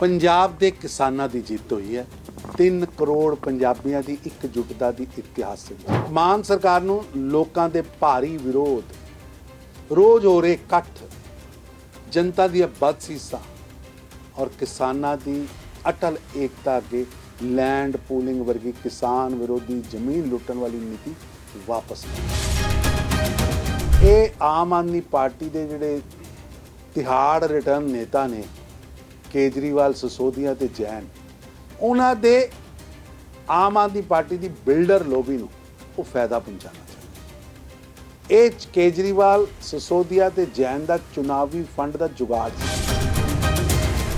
ਪੰਜਾਬ ਦੇ ਕਿਸਾਨਾਂ ਦੀ ਜਿੱਤ ਹੋਈ ਹੈ। 3 ਕਰੋੜ ਪੰਜਾਬੀਆਂ ਦੀ ਇਕਜੁੱਟਤਾ ਦੀ ਇਤਿਹਾਸਿਕ ਮਾਨ ਸਰਕਾਰ ਨੂੰ ਲੋਕਾਂ ਦੇ ਭਾਰੀ ਵਿਰੋਧ। ਰੋਜ਼ ਹੋ ਰਹੇ ਇਕੱਠ। ਜਨਤਾ ਦੀਆਂ ਬਦਸੀਸਾਂ ਔਰ ਕਿਸਾਨਾਂ ਦੀ ਅਟਲ ਏਕਤਾ ਅੱਗੇ ਲੈਂਡ ਪੂਲਿੰਗ ਵਰਗੀ ਕਿਸਾਨ ਵਿਰੋਧੀ ਜ਼ਮੀਨ ਲੁੱਟਣ ਵਾਲੀ ਨੀਤੀ ਵਾਪਸ ਇਹ ਆਮ ਆਦਮੀ ਪਾਰਟੀ ਦੇ ਜਿਹੜੇ ਤਿਹਾੜ ਰਿਟਰਨ ਨੇਤਾ ਨੇ ਕੇਜਰੀਵਾਲ ਸਸੋਦੀਆ ਤੇ ਜੈਨ, ਉਹਨਾਂ ਦੇ ਆਮ ਆਦਮੀ ਪਾਰਟੀ ਦੀ ਬਿਲਡਰ ਲੋਬੀ ਨੂੰ ਉਹ ਫਾਇਦਾ ਪਹੁੰਚਾਉਣਾ ਚਾਹੁੰਦੇ। ਇਹ ਕੇਜਰੀਵਾਲ ਸਸੋਦੀਆ ਤੇ ਜੈਨ ਦਾ ਚੁਣਾਵੀ ਫੰਡ ਦਾ ਜੁਗਾੜ ਸੀ।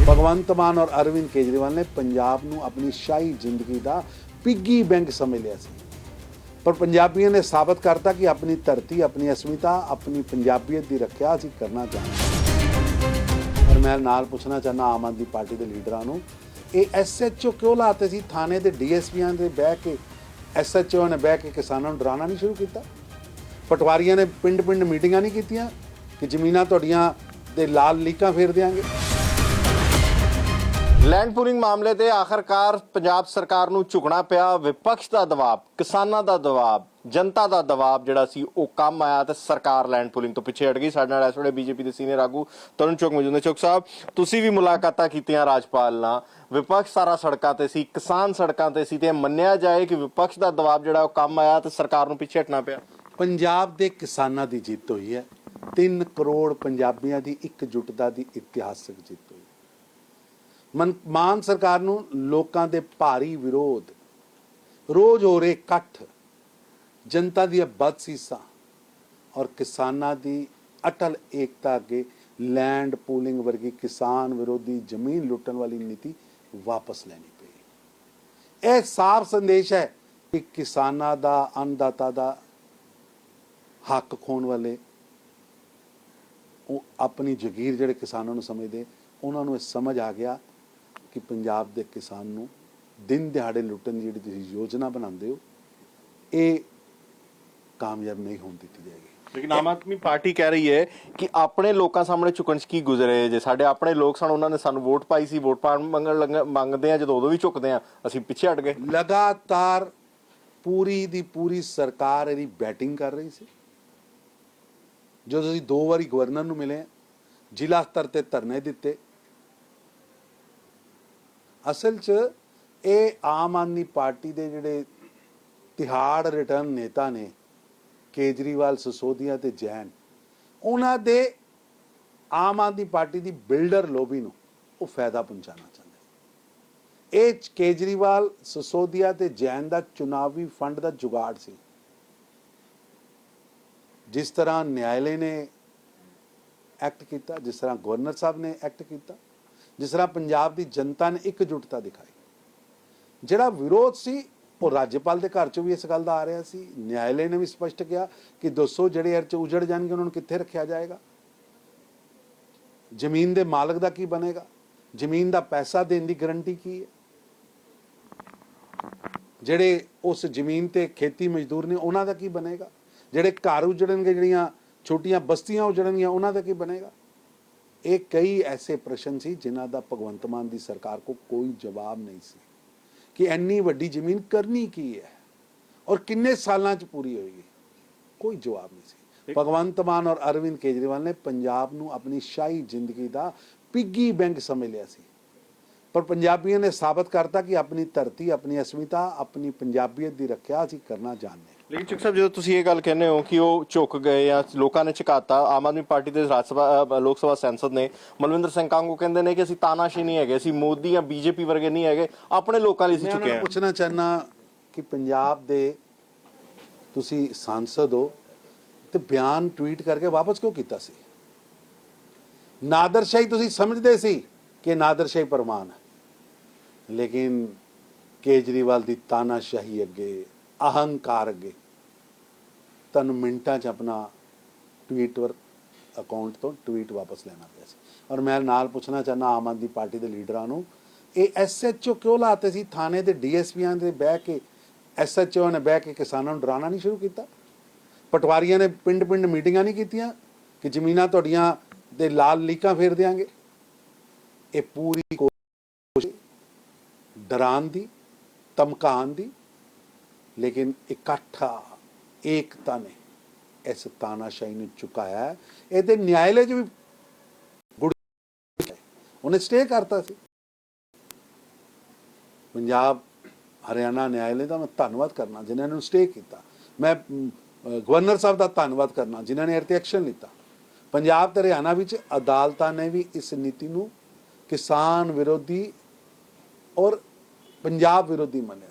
ਭਗਵੰਤ ਮਾਨ ਔਰ ਅਰਵਿੰਦ ਕੇਜਰੀਵਾਲ ਨੇ ਪੰਜਾਬ ਨੂੰ ਆਪਣੀ ਸ਼ਾਹੀ ਜ਼ਿੰਦਗੀ ਦਾ ਪਿੱਗੀ ਬੈਂਕ ਸਮਝ ਲਿਆ ਸੀ। ਪਰ ਪੰਜਾਬੀਆਂ ਨੇ ਸਾਬਤ ਕਰਤਾ ਕਿ ਆਪਣੀ ਧਰਤੀ, ਆਪਣੀ ਅਸਮਿਤਾ, ਆਪਣੀ ਪੰਜਾਬੀਅਤ ਦੀ ਰੱਖਿਆ ਅਸੀਂ ਕਰਨਾ ਚਾਹੁੰਦੇ। ਪਰ ਮੈਂ ਨਾਲ ਪੁੱਛਣਾ ਚਾਹਨਾ ਆਮ ਆਦਮੀ ਪਾਰਟੀ ਦੇ ਲੀਡਰਾਂ ਨੂੰ, ਇਹ ਐਸਐਚਓ ਕਿਉਂ ਲਾਤੇ ਸੀ? ਥਾਣੇ ਦੇ ਡੀਐਸਪੀਆਂ ਦੇ ਬਹਿ ਕੇ ਐਸਐਚਓ ਨੇ ਬਹਿ ਕੇ ਕਿਸਾਨਾਂ ਨੂੰ ਡਰਾਉਣਾ ਨਹੀਂ ਸ਼ੁਰੂ ਕੀਤਾ? ਪਟਵਾਰੀਆਂ ਨੇ ਪਿੰਡ-ਪਿੰਡ ਮੀਟਿੰਗਾਂ ਨਹੀਂ ਕੀਤੀਆਂ ਕਿ ਜ਼ਮੀਨਾਂ ਤੁਹਾਡੀਆਂ ਦੇ ਲਾਲ ਲੀਕਾਂ ਫੇਰ ਦਿਆਂਗੇ? ਲੈਂਡ ਪੂਲਿੰਗ ਮਾਮਲੇ ਤੇ ਆਖਰਕਾਰ ਪੰਜਾਬ ਸਰਕਾਰ ਨੂੰ ਝੁਕਣਾ ਪਿਆ, ਵਿਪਕਸ਼ ਦਾ ਦਬਾਅ, ਕਿਸਾਨਾਂ ਦਾ ਦਬਾਅ। ਜਨਤਾ ਦਾ ਦਬਾਅ ਜਿਹੜਾ ਸੀ, ਉਹ ਕੰਮ ਆਇਆ ਤੇ ਸਰਕਾਰ ਲੈਂਡ ਪੁਲਿੰਗ ਤੋਂ ਪਿੱਛੇ ਹਟ ਗਈ। ਸਾਡੇ ਨਾਲ ਇਸ ਵੇਲੇ ਬੀਜੇਪੀ ਦੇ ਸੀਨੀਅਰ ਆਗੂ ਤਰੁਣ ਚੌਕ ਮੌਜੂਦ ਨੇ। ਚੌਕ ਸਾਹਿਬ, ਤੁਸੀਂ ਵੀ ਮੁਲਾਕਾਤਾਂ ਕੀਤੀਆਂ ਰਾਜਪਾਲ ਨਾਲ। ਵਿਪਕਸ਼ ਸਾਰਾ ਸੜਕਾਂ ਤੇ ਸੀ, ਕਿਸਾਨ ਸੜਕਾਂ ਤੇ ਸੀ ਤੇ ਮੰਨਿਆ ਜਾਏ ਕਿ ਵਿਪਕਸ਼ ਦਾ ਦਬਾਅ ਜਿਹੜਾ, ਉਹ ਕੰਮ ਆਇਆ ਤੇ ਸਰਕਾਰ ਨੂੰ ਪਿੱਛੇ ਹਟਣਾ ਪਿਆ। ਪੰਜਾਬ ਦੇ ਕਿਸਾਨਾਂ ਦੀ ਜਿੱਤ ਹੋਈ ਹੈ। 3 ਕਰੋੜ ਪੰਜਾਬੀਆਂ ਦੀ ਇਕਜੁੱਟਤਾ ਦੀ ਇਤਿਹਾਸਕ ਜਿੱਤ ਹੋਈ ਮਨ, ਮਾਨ ਸਰਕਾਰ ਨੂੰ ਲੋਕਾਂ ਦੇ ਭਾਰੀ ਵਿਰੋਧ। ਰੋਜ਼ ਹੋ ਰਹੇ ਇਕੱਠ। ਜਨਤਾ ਦੀਆਂ ਬਦਸੀਸਾਂ ਔਰ ਕਿਸਾਨਾਂ ਦੀ ਅਟਲ ਏਕਤਾ ਅੱਗੇ ਲੈਂਡ ਪੂਲਿੰਗ ਵਰਗੀ ਕਿਸਾਨ ਵਿਰੋਧੀ ਜ਼ਮੀਨ ਲੁੱਟਣ ਵਾਲੀ ਨੀਤੀ ਵਾਪਸ ਲੈਣੀ ਪਈ। ਇਹ ਸਾਫ਼ ਸੰਦੇਸ਼ ਹੈ ਕਿ ਕਿਸਾਨਾਂ ਦਾ, ਅੰਨਦਾਤਾ ਦਾ ਹੱਕ ਖੋਣ ਵਾਲੇ ਉਹ ਆਪਣੀ ਜ਼ਗੀਰ ਜਿਹੜੇ ਕਿਸਾਨਾਂ ਨੂੰ ਸਮਝਦੇ, ਉਹਨਾਂ ਨੂੰ ਇਹ ਸਮਝ ਆ ਗਿਆ ਕਿ ਪੰਜਾਬ ਦੇ ਕਿਸਾਨ ਨੂੰ ਦਿਨ ਦਿਹਾੜੇ ਲੁੱਟਣ ਦੀ ਜਿਹੜੀ ਤੁਸੀਂ ਯੋਜਨਾ ਬਣਾਉਂਦੇ ਹੋ, ਇਹ ਕਾਮਯਾਬ ਨਹੀਂ ਹੋਣ ਦਿੱਤੀ ਜਾਏਗੀ ਲੇਕਿਨ ਆਮ ਆਦਮੀ ਪਾਰਟੀ ਕਹਿ ਰਹੀ ਹੈ ਕਿ ਆਪਣੇ ਲੋਕਾਂ ਸਾਹਮਣੇ ਝੁਕਣ 'ਚ ਕੀ ਗੁਜ਼ਰੇ ਜੇ ਸਾਡੇ ਆਪਣੇ ਲੋਕ ਸਨ ਉਹਨਾਂ ਨੇ ਸਾਨੂੰ ਵੋਟ ਪਾਈ ਸੀ ਵੋਟ ਪਾਉਣ ਮੰਗਣ ਲੱਗ- ਮੰਗਦੇ ਆ ਜਦੋਂ ਉਦੋਂ ਵੀ ਝੁਕਦੇ ਆ ਅਸੀਂ ਪਿੱਛੇ ਹਟ ਗਏ ਲਗਾਤਾਰ ਪੂਰੀ ਦੀ ਪੂਰੀ ਸਰਕਾਰ ਇਹਦੀ ਬੈਟਿੰਗ ਕਰ ਰਹੀ ਸੀ ਜਦੋਂ ਅਸੀਂ ਦੋ ਵਾਰੀ ਗਵਰਨਰ ਨੂੰ ਮਿਲੇ ਜ਼ਿਲ੍ਹਾ ਸਤਰ ਤੇ ਧਰਨੇ ਦਿੱਤੇ ਅਸਲ 'ਚ ਇਹ ਆਮ ਆਦਮੀ ਪਾਰਟੀ ਦੇ ਜਿਹੜੇ ਤਿਹਾੜ ਰਿਟਰਨ ਨੇਤਾ ਨੇ ਕੇਜਰੀਵਾਲ, ਸਸੋਦੀਆ ਤੇ ਜੈਨ, ਉਹਨਾਂ ਦੇ ਆਮ ਆਦਮੀ ਪਾਰਟੀ ਦੀ ਬਿਲਡਰ ਲੋਬੀ ਨੂੰ ਉਹ ਫਾਇਦਾ ਪਹੁੰਚਾਉਣਾ ਚਾਹੁੰਦੇ ਇਹ ਕੇਜਰੀਵਾਲ, ਸਸੋਦੀਆ ਤੇ ਜੈਨ ਦਾ ਚੁਣਾਵੀ ਫੰਡ ਦਾ ਜੁਗਾੜ ਸੀ। ਜਿਸ ਤਰ੍ਹਾਂ ਨਿਆਇਲੇ ਨੇ ਐਕਟ ਕੀਤਾ, ਜਿਸ ਤਰ੍ਹਾਂ ਗਵਰਨਰ ਸਾਹਿਬ ਨੇ ਐਕਟ ਕੀਤਾ, ਜਿਸ ਤਰ੍ਹਾਂ ਪੰਜਾਬ ਦੀ ਜਨਤਾ ਨੇ ਇਕਜੁੱਟਤਾ ਦਿਖਾਈ। ਜਿਹੜਾ ਵਿਰੋਧ ਸੀ ਉਹ ਰਾਜਪਾਲ ਦੇ ਘਰ ਚੋਂ ਵੀ ਇਸ ਗੱਲ ਦਾ ਆ ਰਿਹਾ ਸੀ। ਨਿਆਇਲੇ ਨੇ ਵੀ ਸਪਸ਼ਟ ਕਿਹਾ ਕਿ ਦੱਸੋ ਜਿਹੜੇ ਇਹ ਚ ਉਜੜ ਜਾਣਗੇ ਉਹਨਾਂ ਨੂੰ ਕਿੱਥੇ ਰੱਖਿਆ ਜਾਏਗਾ ਜ਼ਮੀਨ ਦੇ ਮਾਲਕ ਦਾ ਕੀ ਬਣੇਗਾ ਜ਼ਮੀਨ ਦਾ ਪੈਸਾ ਦੇਣ ਦੀ ਗਾਰੰਟੀ ਕੀ ਹੈ ਜਿਹੜੇ ਉਸ ਜ਼ਮੀਨ ਤੇ ਖੇਤੀ ਮਜ਼ਦੂਰ ਨੇ ਉਹਨਾਂ ਦਾ ਕੀ ਬਣੇਗਾ ਜਿਹੜੇ ਘਰ ਉਜੜਨਗੇ ਜਿਹੜੀਆਂ ਛੋਟੀਆਂ ਬਸਤੀਆਂ ਉਜੜਨਗੀਆਂ ਉਹਨਾਂ ਦਾ ਕੀ ਬਣੇਗਾ ਇਹ ਕਈ ਐਸੇ ਪ੍ਰਸ਼ਨ ਸੀ ਜਿਨ੍ਹਾਂ ਦਾ ਭਗਵੰਤ ਮਾਨ ਦੀ ਸਰਕਾਰ ਕੋ ਕੋਈ ਜਵਾਬ ਨਹੀਂ ਸੀ ਕਿ ਇੰਨੀ ਵੱਡੀ ਜ਼ਮੀਨ ਕਰਨੀ ਕੀ ਹੈ? ਔਰ ਕਿੰਨੇ ਸਾਲਾਂ ਚ ਪੂਰੀ ਹੋਏਗੀ? ਕੋਈ ਜਵਾਬ ਨਹੀਂ ਸੀ। ਭਗਵੰਤ ਮਾਨ ਔਰ ਅਰਵਿੰਦ ਕੇਜਰੀਵਾਲ ਨੇ ਪੰਜਾਬ ਨੂੰ ਆਪਣੀ ਸ਼ਾਹੀ ਜ਼ਿੰਦਗੀ ਦਾ ਪਿੱਗੀ ਬੈਂਕ ਸਮਝ ਲਿਆ ਸੀ। ਪਰ ਪੰਜਾਬੀਆਂ ਨੇ ਸਾਬਤ ਕਰਤਾ ਕਿ ਆਪਣੀ ਧਰਤੀ ਆਪਣੀ ਅਸਮਿਤਾ ਆਪਣੀ ਪੰਜਾਬੀਅਤ ਦੀ ਰੱਖਿਆ ਅਸੀਂ ਕਰਨਾ ਜਾਣਦੇ ਹਾਂ। ਲੇਕਿਨ ਚੁੱਕ ਸਾਹਿਬ ਜਦੋਂ ਤੁਸੀਂ ਇਹ ਗੱਲ ਕਹਿੰਦੇ ਹੋ ਕਿ ਉਹ ਝੁਕ ਗਏ ਜਾਂ ਲੋਕਾਂ ਨੇ ਝੁਕਾਤਾ ਆਮ ਆਦਮੀ ਪਾਰਟੀ ਦੇ ਰਾਜ ਸਭਾ ਲੋਕ ਸਭਾ ਸੰਸਦ ਨੇ ਮਨਵਿੰਦਰ ਸਿੰਘ ਕਾਂਗੂ ਕਹਿੰਦੇ ਨੇ ਕਿ ਅਸੀਂ ਤਾਨਾਸ਼ੀ ਨਹੀਂ ਹੈਗੇ ਅਸੀਂ ਮੋਦੀ ਜਾਂ ਬੀਜੇਪੀ ਵਰਗੇ ਨਹੀਂ ਹੈਗੇ ਆਪਣੇ ਲੋਕਾਂ ਲਈ ਅਸੀਂ ਝੁਕੇ ਹਾਂ। ਪੁੱਛਣਾ ਚਾਹਨਾ ਕਿ ਪੰਜਾਬ ਦੇ ਤੁਸੀਂ ਸੰਸਦ ਹੋ ਤੇ ਬਿਆਨ ਟਵੀਟ ਕਰਕੇ ਵਾਪਸ ਕਿਉਂ ਕੀਤਾ ਸੀ? ਨਾਦਰਸ਼ਾਹੀ ਤੁਸੀਂ ਸਮਝਦੇ ਸੀ ਕਿ ਨਾਦਰਸ਼ਾਹੀ ਪਰਮਾਨ ਹੈ ਲੇਕਿਨ ਕੇਜਰੀਵਾਲ ਦੀ ਤਾਨਾਸ਼ਾਹੀ ਅੱਗੇ ਅਹੰਕਾਰ ਅੱਗੇ ਤੁਹਾਨੂੰ ਮਿੰਟਾਂ 'ਚ ਆਪਣਾ ਟਵੀਟਰ ਅਕਾਊਂਟ ਤੋਂ ਟਵੀਟ ਵਾਪਸ ਲੈਣਾ ਪਿਆ ਸੀ। ਔਰ ਮੈਂ ਨਾਲ ਪੁੱਛਣਾ ਚਾਹਨਾ ਆਮ ਆਦਮੀ ਪਾਰਟੀ ਦੇ ਲੀਡਰਾਂ ਨੂੰ, ਇਹ ਐਸਐਚਓ ਕਿਉਂ ਲਾਤੇ ਸੀ? ਥਾਣੇ ਦੇ ਡੀਐਸਪੀਆਂ ਦੇ ਬਹਿ ਕੇ ਐਸਐਚਓ ਨੇ ਬਹਿ ਕੇ ਕਿਸਾਨਾਂ ਨੂੰ ਡਰਾਉਣਾ ਨਹੀਂ ਸ਼ੁਰੂ ਕੀਤਾ? ਪਟਵਾਰੀਆਂ ਨੇ ਪਿੰਡ-ਪਿੰਡ ਮੀਟਿੰਗਾਂ ਨਹੀਂ ਕੀਤੀਆਂ ਕਿ ਜ਼ਮੀਨਾਂ ਤੁਹਾਡੀਆਂ ਦੇ ਲਾਲ ਲੀਕਾਂ ਫੇਰ ਦਿਆਂਗੇ? ਇਹ ਪੂਰੀ ਕੋਸ਼ਿਸ਼ ਡਰਾਉਣ ਦੀ, ਧਮਕਾਉਣ ਦੀ ਲੇਕਿਨ ਇਕੱਠਾ, ਏਕਤਾ ਨੇ ਇਸ ਤਾਨਾਸ਼ਾਹੀ ਨੂੰ ਚੁਕਾਇਆ। ਇਹਦੇ ਨਿਆਇਲੇ 'ਚ ਵੀ ਗੁੜ ਉਹਨੇ ਸਟੇ ਕਰਤਾ ਸੀ। ਪੰਜਾਬ, ਹਰਿਆਣਾ ਨਿਆਇਲੇ ਦਾ ਮੈਂ ਧੰਨਵਾਦ ਕਰਨਾ, ਜਿਨ੍ਹਾਂ ਨੇ ਸਟੇ ਕੀਤਾ। ਮੈਂ ਗਵਰਨਰ ਸਾਹਿਬ ਦਾ ਧੰਨਵਾਦ ਕਰਨਾ, ਜਿਨ੍ਹਾਂ ਨੇ ਇਹ 'ਤੇ ਐਕਸ਼ਨ ਲਿੱਤਾ। ਪੰਜਾਬ ਤੇ ਹਰਿਆਣਾ ਵਿੱਚ ਅਦਾਲਤਾਂ ਨੇ ਵੀ ਇਸ ਨੀਤੀ ਨੂੰ ਕਿਸਾਨ ਵਿਰੋਧੀ ਔਰ ਪੰਜਾਬ ਵਿਰੋਧੀ ਮੰਨਿਆ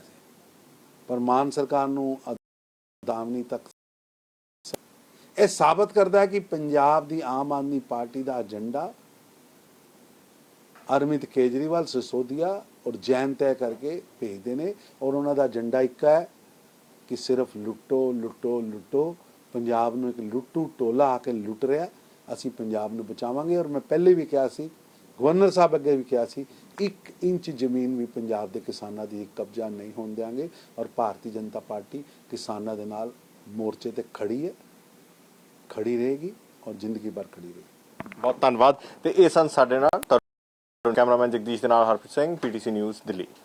ਪਰ ਮਾਨ ਸਰਕਾਰ ਨੂੰ ਅਦਾਮਨੀ ਤੱਕ ਇਹ ਸਾਬਤ ਕਰਦਾ ਹੈ ਕਿ ਪੰਜਾਬ ਦੀ ਆਮ ਆਦਮੀ ਪਾਰਟੀ ਦਾ ਏਜੰਡਾ ਅਰਮਿਤ ਕੇਜਰੀਵਾਲ, ਸਿਸੋਦੀਆ ਔਰ ਜੈਨ ਤੈਅ ਕਰਕੇ ਭੇਜਦੇ ਨੇ ਔਰ ਉਹਨਾਂ ਦਾ ਏਜੰਡਾ ਇੱਕ ਹੈ ਕਿ ਸਿਰਫ ਲੁੱਟੋ ਲੁੱਟੋ ਲੁੱਟੋ, ਪੰਜਾਬ ਨੂੰ ਇੱਕ ਲੁੱਟੂ ਟੋਲਾ ਆ ਕੇ ਲੁੱਟ ਰਿਹਾ, ਅਸੀਂ ਪੰਜਾਬ ਨੂੰ ਬਚਾਵਾਂਗੇ ਔਰ ਮੈਂ ਪਹਿਲੇ ਵੀ ਕਿਹਾ ਸੀ, ਗਵਰਨਰ ਸਾਹਿਬ ਅੱਗੇ ਵੀ ਕਿਹਾ ਸੀ ਇੱਕ ਇੰਚ ਜ਼ਮੀਨ ਵੀ ਪੰਜਾਬ ਦੇ ਕਿਸਾਨਾਂ ਦੀ ਕਬਜ਼ਾ ਨਹੀਂ ਹੋਣ ਦਿਆਂਗੇ ਔਰ ਭਾਰਤੀ ਜਨਤਾ ਪਾਰਟੀ ਕਿਸਾਨਾਂ ਦੇ ਨਾਲ ਮੋਰਚੇ ਤੇ ਖੜੀ ਹੈ, ਖੜੀ ਰਹੇਗੀ ਔਰ ਜ਼ਿੰਦਗੀ ਭਰ ਖੜੀ ਰਹੇਗੀ। ਬਹੁਤ ਧੰਨਵਾਦ ਤੇ ਇਹ ਸਨ ਸਾਡੇ ਨਾਲ ਕੈਮਰਾਮੈਨ ਜਗਦੀਸ਼ ਦੇ ਨਾਲ ਹਰਪ੍ਰੀਤ ਸਿੰਘ, ਪੀਟੀਸੀ ਨਿਊਜ਼ ਦਿੱਲੀ।